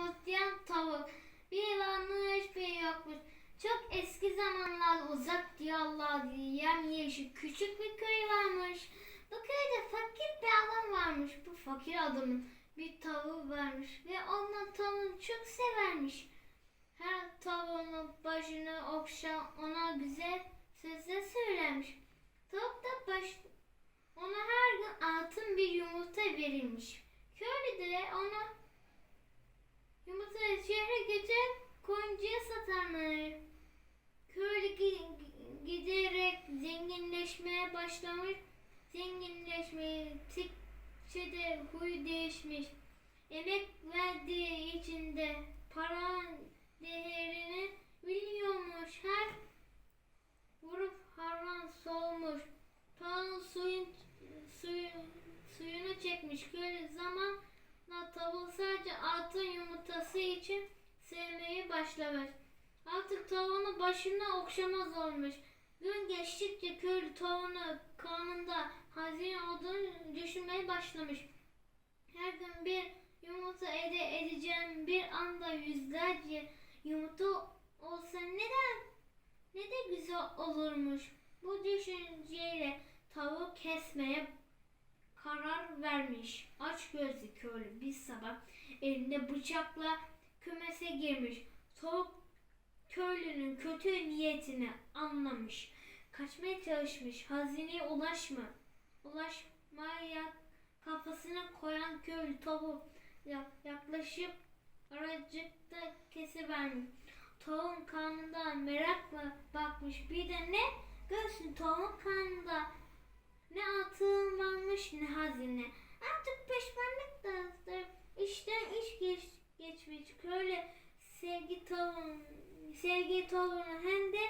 yumurtlayan tavuk. Bir varmış bir yokmuş. Çok eski zamanlar uzak diyarlarda yemyeşil küçük bir köy varmış. Bu köyde fakir bir adam varmış. Bu fakir adamın bir tavuğu varmış ve ondan tavuğunu çok severmiş. Her tavuğunun başını okşa ona güzel sözler söylermiş. Tavuk da baş, ona her gün altın bir yumurta verilmiş. Köylü de ona yumurtayı şehre götürüp koyuncuya satarlar. Köylü gi- giderek zenginleşmeye başlamış. Zenginleşmeye tikçe de huy değişmiş. Emek verdiği için de paranın değerini biliyormuş. Her vurup harman soğumuş. Paranın suyun, suyu, suyunu çekmiş. Köylü zamanla tavuğu sadece altın yumurtası için sevmeyi başlamış. Artık tavuğunu başına okşamaz olmuş. Gün geçtikçe köylü tavuğunu karnında hazine olduğunu düşünmeye başlamış. Her gün bir yumurta ede edeceğim bir anda yüzlerce yumurta olsa neden ne de güzel olurmuş. Bu düşünceyle tavuğu kesmeye karar vermiş. Aç gözlü köylü bir sabah elinde bıçakla kümese girmiş. Tavuk köylünün kötü niyetini anlamış. Kaçmaya çalışmış. Hazineye ulaşma. Ulaşmaya kafasına koyan köylü tavuğu ya- yaklaşıp aracıkta kesivermiş. Tavuğun karnında merakla bakmış. Bir de ne? Görsün tavuğun karnında ne altın varmış ne hazine. Artık pişmanlık da hazır. İşten iş geç, geçmiş. Köylü sevgi tavuğun, sevgi tavuğun hem de.